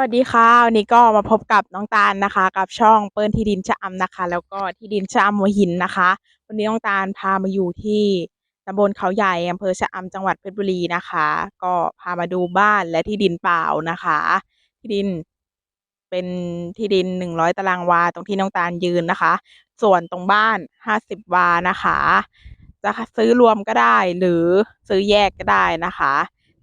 วัสดีค่ะวันนี้ก็มาพบกับน้องตาลนะคะ กับช่องเปิ้ลที่ดินชะอำนะคะ แล้วก็ที่ดินชะอำหัวหินนะคะ วันนี้น้องตาลพามาอยู่ที่ตำบลเขาใหญ่อำเภอชะอำจังหวัดเพชรบุรีนะคะ ก็พามาดูบ้านและที่ดินเปล่านะคะ ที่ดินเป็นที่ดินหนึ่งร้อยตารางวาตรงที่น้องตาลยืนนะคะ ส่วนตรงบ้านห้าสิบวานะคะ จะซื้อรวมก็ได้หรือซื้อแยกก็ได้นะคะ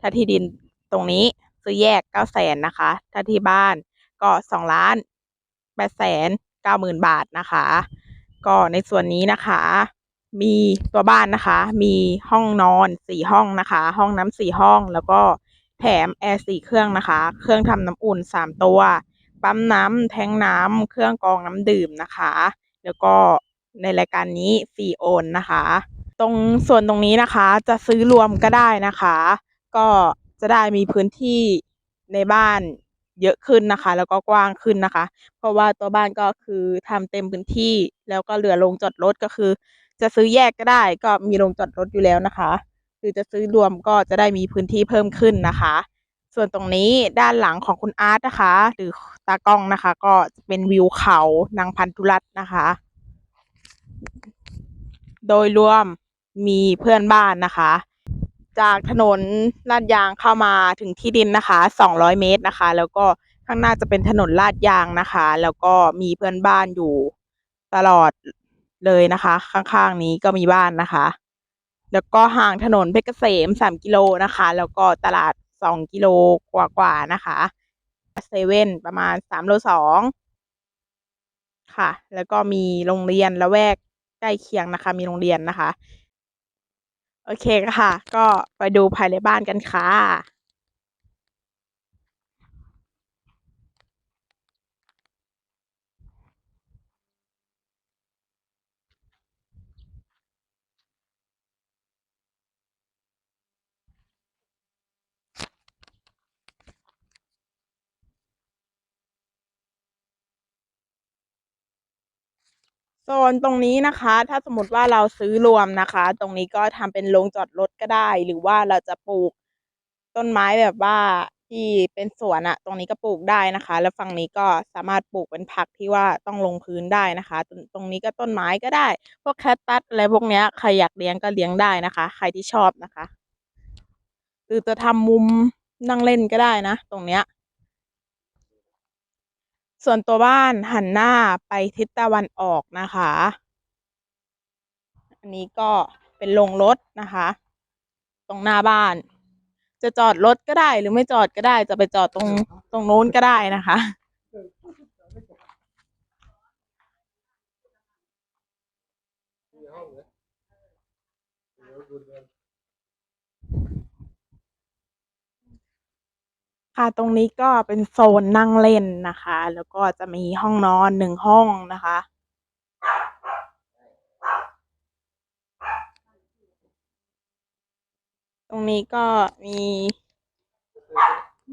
ถ้าที่ดินตรงนี้ ซื้อแยกเก้าแสนนะคะ ถ้าที่บ้านก็สองล้านแปดแสนเก้าหมื่นบาทนะคะ ก็ในส่วนนี้นะคะ มีตัวบ้านนะคะ มีห้องนอนสี่ห้องนะคะ ห้องน้ำสี่ห้องแล้วก็แถมแอร์สี่เครื่องนะคะ เครื่องทำน้ำอุ่นสามตัว ปั๊มน้ำแทงน้ำเครื่องกรองน้ำดื่มนะคะ แล้วก็ในรายการนี้ฟรีโอนนะคะ ตรงส่วนตรงนี้นะคะจะซื้อรวมก็ได้นะคะ ก็ จะได้มีพื้นที่ในบ้านเยอะขึ้นนะคะ แล้วก็กว้างขึ้นนะคะ เพราะว่าตัวบ้านก็คือทำเต็มพื้นที่แล้วก็เหลือโรงจอดรถก็คือ จะซื้อแยกก็ได้ก็มีโรงจอดรถอยู่แล้วนะคะหรือจะซื้อรวมก็จะได้มีพื้นที่เพิ่มขึ้นนะคะ ส่วนตรงนี้ด้านหลังของคุณอาร์ตนะคะ หรือตากล้องนะคะ ก็จะเป็นวิวเขานางพันธุรัตน์นะคะ โดยรวมมีเพื่อนบ้านนะคะ จากถนนลาดยางเข้ามาถึงที่ดินนะคะ200 เมตรนะคะ แล้วก็ข้างหน้าจะเป็นถนนลาดยางนะคะ แล้วก็มีเพื่อนบ้านอยู่ตลอดเลยนะคะ ข้างๆนี้ก็มีบ้านนะคะ แล้วก็ห่างถนนเพชรเกษม3กิโลนะคะ แล้วก็ตลาด 2 กิโลกว่าๆนะคะเซเว่นประมาณ3โล2ค่ะ แล้วก็มีโรงเรียนละแวกใกล้เคียงนะคะ มีโรงเรียนนะคะ โอเคค่ะ ก็ไปดูภายในบ้านกันค่ะ โซนตรงนี้นะคะ ถ้าสมมติว่าเราซื้อรวมนะคะ ตรงนี้ก็ทำเป็นโรงจอดรถก็ได้ หรือว่าเราจะปลูกต้นไม้แบบว่าที่เป็นสวนอะตรงนี้ก็ปลูกได้นะคะ แล้วฝั่งนี้ก็สามารถปลูกเป็นผักที่ว่าต้องลงพื้นได้นะคะ ตรงนี้ก็ต้นไม้ก็ได้ พวกแคคตัสอะไรพวกเนี้ยใครอยากเลี้ยงก็เลี้ยงได้นะคะ ใครที่ชอบนะคะ หรือจะทำมุมนั่งเล่นก็ได้นะ ตรงเนี้ย ส่วนตัวบ้านหันหน้าไปทิศตะวันออกนะคะ อันนี้ก็เป็นโรงรถนะคะ ตรงหน้าบ้าน จะจอดรถก็ได้หรือไม่จอดก็ได้ จะไปจอดตรงตรงโน้นก็ได้นะคะ ค่ะ ตรงนี้ก็เป็นโซนนั่งเล่นนะคะ แล้วก็จะมีห้องนอนหนึ่งห้องนะคะ ตรงนี้ก็มี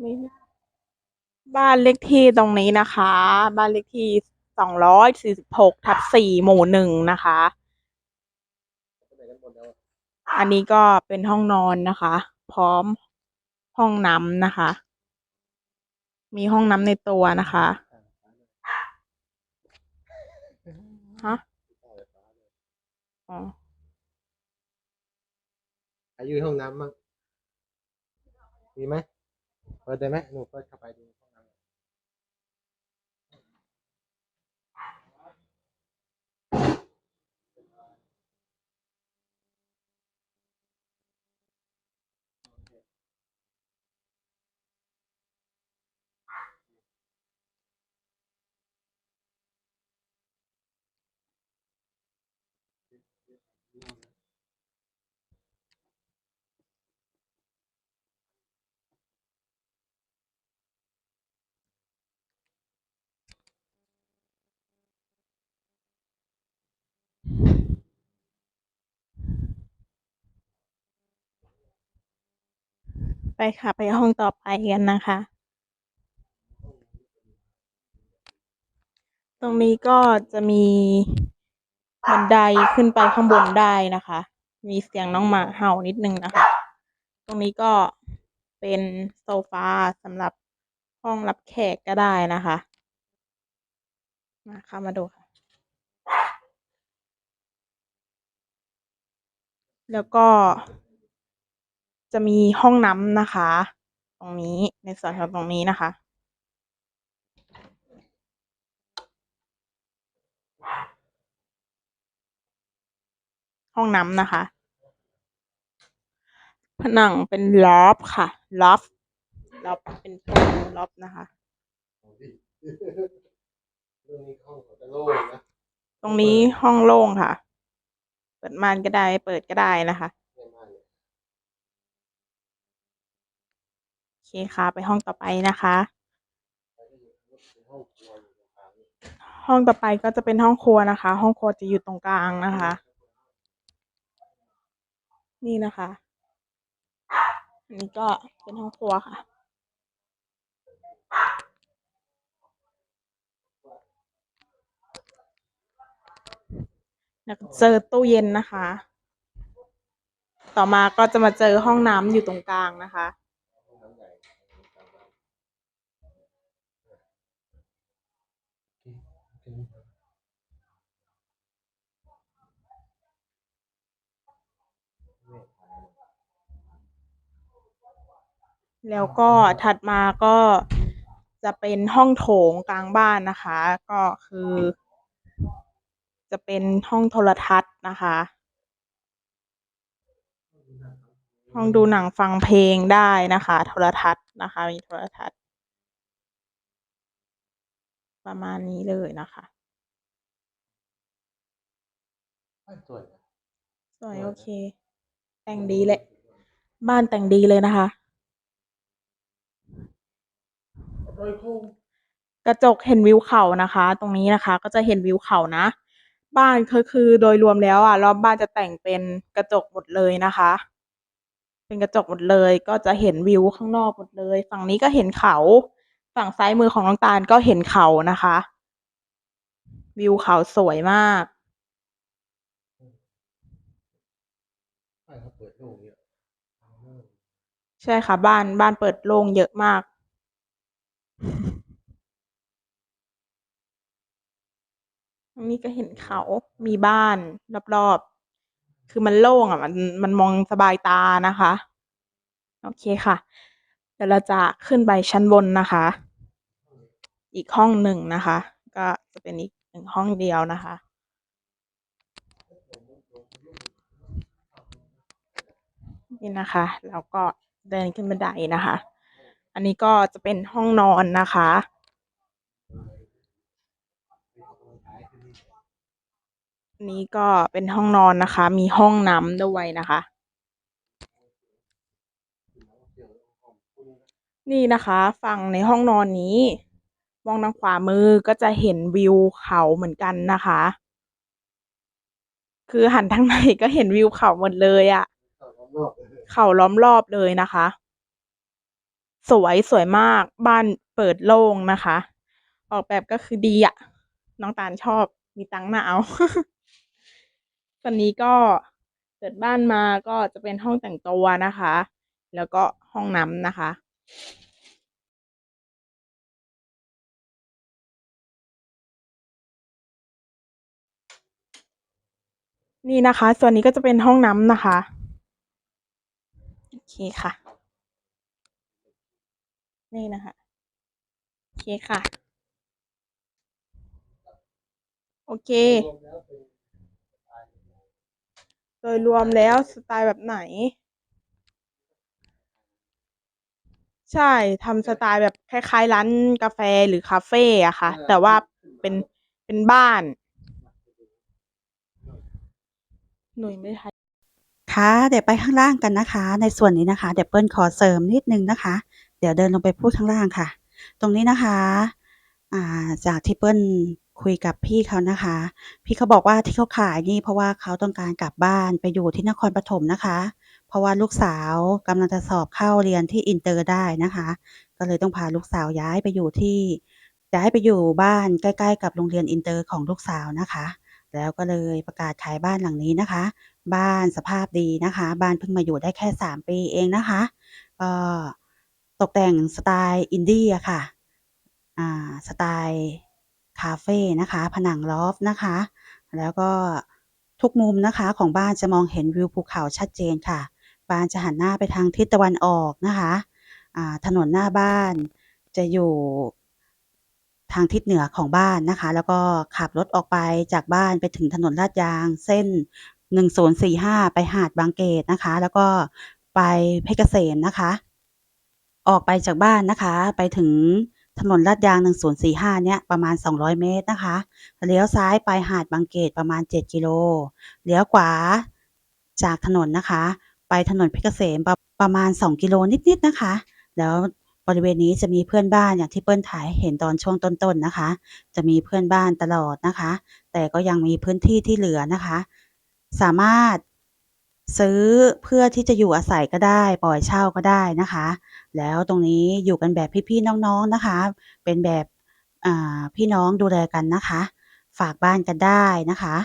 มีบ้านเลขที่ตรงนี้นะคะ บ้านเลขที่สองร้อยสี่สิบหกทับสี่หมู่หนึ่งนะคะ อันนี้ก็เป็นห้องนอนนะคะ พร้อมห้องน้ำนะคะ มีห้องน้ำในตัวนะคะฮะอ๋อใครอยู่ในห้องน้ำมั้งมีไหมเปิดได้ไหมหนูเปิดเข้าไปดู ไปค่ะ ไปห้องต่อไปกันนะคะ ตรงนี้ก็จะมี บันไดขึ้นไปข้างบนได้นะคะ มีเสียงน้องหมาเห่านิดนึงนะคะ ตรงนี้ก็เป็นโซฟาสำหรับห้องรับแขกก็ได้นะคะ มาเข้ามาดูค่ะ แล้วก็ จะมีห้องน้ำนะคะ ตรงนี้ในส่วนของตรงนี้นะคะ ห้องน้ำนะคะ ผนังเป็นลอฟค่ะลอฟลอฟเป็นปูลอฟนะคะเอาดิเรื่องนี้ห้องเขาจะโล่งนะตรงนี้ห้องโล่งค่ะ เปิดม่านก็ได้ไม่เปิดก็ได้นะคะไม่มากเลยโอเคค่ะ ไปห้องต่อไปนะคะไปได้อยู่เป็นห้องครัวอยู่ตรงกลางนี่ห้องต่อไปก็จะเป็นห้องครัวนะคะ ห้องครัวจะอยู่ตรงกลางนะคะ นี่นะคะอันนี้ก็เป็นห้องครัวค่ะ แล้วเจอตู้เย็นนะคะ ต่อมาก็จะมาเจอห้องน้ำอยู่ตรงกลางนะคะ ห้องน้ำใหญ่กลางบ้านโอเคโอเคไม่ถ่าย แล้วก็ถัดมาก็จะเป็นห้องโถงกลางบ้านนะคะ ก็คือ จะเป็นห้องโทรทัศน์นะคะ ห้องดูหนังฟังเพลงได้นะคะ โทรทัศน์นะคะ มีโทรทัศน์ ประมาณนี้เลยนะคะบ้านสวยนะสวยโอเค แต่งดีเลย บ้านแต่งดีเลยนะคะ โดยคู่ กระจกเห็นวิวเขานะคะ ตรงนี้นะคะ ก็จะเห็นวิวเขานะ บ้านก็คือโดยรวมแล้วอะรอบบ้านจะแต่งเป็นกระจกหมดเลยนะคะ เป็นกระจกหมดเลย ก็จะเห็นวิวข้างนอกหมดเลย ฝั่งนี้ก็เห็นเขาฝั่งซ้ายมือของน้องตาลก็เห็นเขานะคะ วิวเขาสวยมากบ้านเขาเปิดโล่งเนี่ยอืมใช่ค่ะ บ้านบ้านเปิดโล่งเยอะมาก ตรงนี้ก็เห็นเขา มีบ้านรอบๆ คือมันโล่งอะ มันมันมองสบายตานะคะ โอเคค่ะ เดี๋ยวเราจะขึ้นไปชั้นบนนะคะ อีกห้องหนึ่งนะคะ ก็จะเป็นอีกหนึ่งห้องเดียวนะคะนี่นะคะ แล้วก็เดินขึ้นบันไดนะคะ อันนี้ก็จะเป็นห้องนอนนะคะ อันนี้ก็เป็นห้องนอนนะคะ มีห้องน้ำด้วยนะคะ นี่นะคะฝั่งในห้องนอนนี้ มองทางขวามือก็จะเห็นวิวเขาเหมือนกันนะคะ คือหันทางไหนก็เห็นวิวเขาหมดเลยอะเข้ารอบๆเลยเขาล้อมรอบเลยนะคะ สวยสวยมาก บ้านเปิดโล่งนะคะ ออกแบบก็คือดีอะน้องตาลชอบมีตังค์น่าเอา ตอนนี้ก็เปิดบ้านมาก็จะเป็นห้องแต่งตัวนะคะ แล้วก็ห้องน้ำนะคะนี่นะคะ ส่วนนี้ก็จะเป็นห้องน้ำนะคะ โอเคค่ะ นี่นะคะโอเคค่ะ โอเครวมแล้วเป็นสไตล์โดยรวมแล้วสไตล์แบบไหน ใช่ทำสไตล์แบบคล้าย ๆ ร้านกาแฟหรือคาเฟ่อะค่ะ แต่ว่าเป็นเป็นบ้าน หน่วยไม่ทันค่ะเดี๋ยวไปข้างล่างกันนะคะ ในส่วนนี้นะคะ เดี๋ยวเปิ้ลขอเสริมนิดนึงนะคะ เดี๋ยวเดินลงไปพูดข้างล่างค่ะ ตรงนี้นะคะาจากที่เปิ้ลคุยกับพี่เขานะคะ พี่เขาบอกว่าที่เขาขายนี่เพราะว่าเขาต้องการกลับบ้านไปอยู่ที่นครปฐมนะคะ เพราะว่าลูกสาวกำลังจะสอบเข้าเรียนที่อินเตอร์ได้นะคะ ก็เลยต้องพาลูกสาวย้ายไปอยู่ที่ย้ายไปอยู่บ้านใกล้ ๆ กับโรงเรียนอินเตอร์ของลูกสาวนะคะ แล้วก็เลยประกาศขายบ้านหลังนี้นะคะ บ้านสภาพดีนะคะ บ้านเพิ่งมาอยู่ได้แค่ 3 ปีเองนะคะก็ ตกแต่งสไตล์อินดี้อะค่ะสไตล์คาเฟ่นะคะ ผนังลอฟนะคะ แล้วก็ทุกมุมนะคะของบ้านจะมองเห็นวิวภูเขาชัดเจนค่ะ บ้านจะหันหน้าไปทางทิศตะวันออกนะคะถนนหน้าบ้านจะอยู่ทางทิศเหนือของบ้านนะคะ แล้วก็ขับรถออกไปจากบ้านไปถึงถนนลาดยาง เส้น 1045 ไปหาดบางเกตนะคะ แล้วก็ไปเพชรเกษมนะคะ ออกไปจากบ้านนะคะ ไปถึงถนนลาดยาง 1045 เนี่ยประมาณ 200 เมตรนะคะ เลี้ยวซ้ายไปหาดบางเกตประมาณ 7 กิโล เลี้ยวขวาจากถนนนะคะ ไปถนนเพชรเกษมประประมาณ 2 กิโลนิดๆนะคะ แล้วบริเวณนี้จะมีเพื่อนบ้านอย่างที่เปิ้ลถ่ายเห็นตอนช่วงต้นๆนะคะ จะมีเพื่อนบ้านตลอดนะคะ แต่ก็ยังมีพื้นที่ที่เหลือนะคะ สามารถ ซื้อเพื่อที่จะอยู่อาศัยก็ได้ ปล่อยเช่าก็ได้นะคะ แล้วตรงนี้อยู่กันแบบพี่ๆน้องๆนะคะ เป็นแบบอ่าพี่น้องดูแลกันนะคะ ฝากบ้านกันได้นะคะ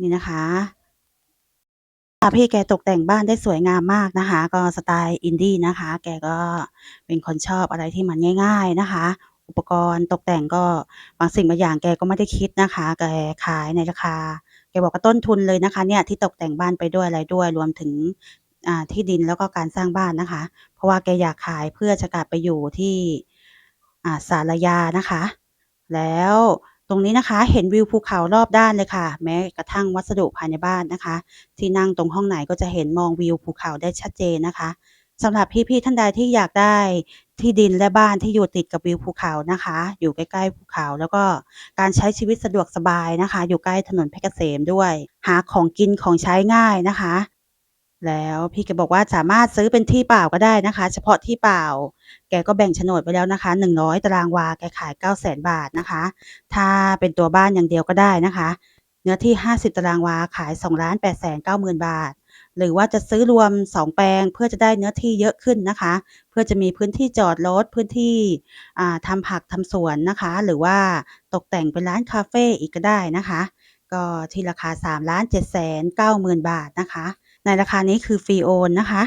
นี่นะคะพี่แกตกแต่งบ้านได้สวยงามมากนะคะ ก็สไตล์อินดี้นะคะ แกก็เป็นคนชอบอะไรที่มันง่าย ๆนะคะ อุปกรณ์ตกแต่งก็บางสิ่งบางอย่างแกก็ไม่ได้คิดนะคะ แกขายในราคา แกบอกว่าต้นทุนเลยนะคะเนี่ยที่ตกแต่งบ้านไปด้วยอะไรด้วย รวมถึงที่ดินแล้วก็การสร้างบ้านนะคะ เพราะว่าแกอยากขายเพื่อจะกลับไปอยู่ที่อ่าศาลายานะคะ แล้วตรงนี้นะคะเห็นวิวภูเขารอบด้านเลยค่ะ แม้กระทั่งวัสดุภายในบ้านนะคะ ที่นั่งตรงห้องไหนก็จะเห็นมองวิวภูเขาได้ชัดเจนนะคะสำหรับพี่ๆท่านใดที่อยากได้ ที่ดินและบ้านที่อยู่ติดกับวิวภูเขานะคะ อยู่ใกล้ๆภูเขา แล้วก็การใช้ชีวิตสะดวกสบายนะคะ อยู่ใกล้ถนนเพชรเกษมด้วย หาของกินของใช้ง่ายนะคะ แล้วพี่แกบอกว่าสามารถซื้อเป็นที่เปล่าก็ได้นะคะ เฉพาะที่เปล่า แกก็แบ่งโฉนดไว้แล้วนะคะ100ตารางวาแกขาย900,000 บาทนะคะ ถ้าเป็นตัวบ้านอย่างเดียวก็ได้นะคะ เนื้อที่ 50 ตารางวาขาย2,890,000 บาท หรือว่าจะซื้อรวม 2 แปลง เพื่อจะได้เนื้อที่เยอะขึ้นนะคะ เพื่อจะมีพื้นที่จอดรถพื้นที่ทำทำผักทำสวนนะคะ หรือว่าตกแต่งเป็นร้านคาเฟ่อีกก็ได้นะคะ ก็ที่ราคา3,790,000 บาทนะคะ ในราคานี้คือฟรีโอนนะคะ